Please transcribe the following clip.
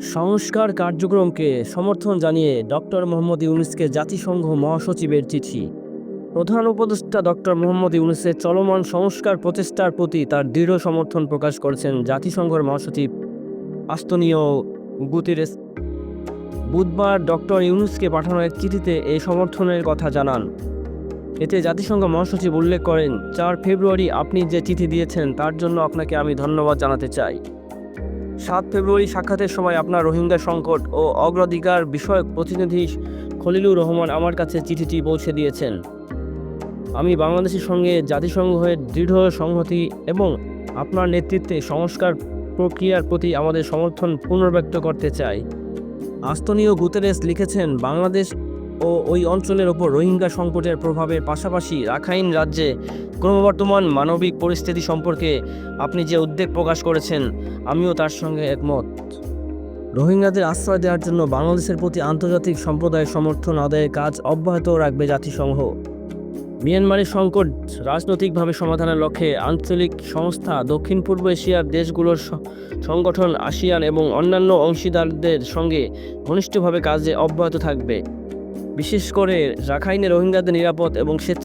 সংস্কার কার্যক্রমকে সমর্থন জানিয়ে ডক্টর মোহাম্মদ ইউনুসকে জাতিসংঘ মহাসচিবের চিঠি। প্রধান উপদেষ্টা ডক্টর মোহাম্মদ ইউনুসের চলমান সংস্কার প্রচেষ্টার প্রতি তার দৃঢ় সমর্থন প্রকাশ করেছেন জাতিসংঘের মহাসচিব। আস্তনীয় গুতিরেস, বুধবার ডক্টর ইউনুসকে পাঠানো এক চিঠিতে এই সমর্থনের কথা জানান। এতে জাতিসংঘ মহাসচিব উল্লেখ করেন, চার ফেব্রুয়ারি আপনি যে চিঠি দিয়েছেন তার জন্য আপনাকে আমি ধন্যবাদ জানাতে চাই। সাত ফেব্রুয়ারি সাক্ষাতের সময় আপনার রোহিঙ্গা সংকট ও অগ্রাধিকার বিষয়ক প্রতিনিধি খলিলুর রহমান আমার কাছে চিঠিটি পৌঁছে দিয়েছেন। আমি বাংলাদেশের সঙ্গে জাতিসংঘের দৃঢ় সংহতি এবং আপনার নেতৃত্বে সংস্কার প্রক্রিয়ার প্রতি আমাদের সমর্থন পুনর্ব্যক্ত করতে চাই। আস্তনীয় গুতেরেস লিখেছেন, বাংলাদেশ ও ওই অঞ্চলের ওপর রোহিঙ্গা সংকটের প্রভাবের পাশাপাশি রাখাইন রাজ্যে ক্রমবর্ধমান মানবিক পরিস্থিতি সম্পর্কে আপনি যে উদ্বেগ প্রকাশ করেছেন, আমিও তার সঙ্গে একমত। রোহিঙ্গাদের আশ্রয় দেওয়ার জন্য বাংলাদেশের প্রতি আন্তর্জাতিক সম্প্রদায়ের সমর্থন আদায়ের কাজ অব্যাহত রাখবে জাতিসংঘ। মিয়ানমারের সংকট রাজনৈতিকভাবে সমাধানের লক্ষ্যে আঞ্চলিক সংস্থা দক্ষিণ পূর্ব এশিয়ার দেশগুলোর সংগঠন, আসিয়ান এবং অন্যান্য অংশীদারদের সঙ্গে ঘনিষ্ঠভাবে কাজে অব্যাহত থাকবে। বিশেষ করে রাখাইনে রোহিঙ্গাদের নিরাপদ এবং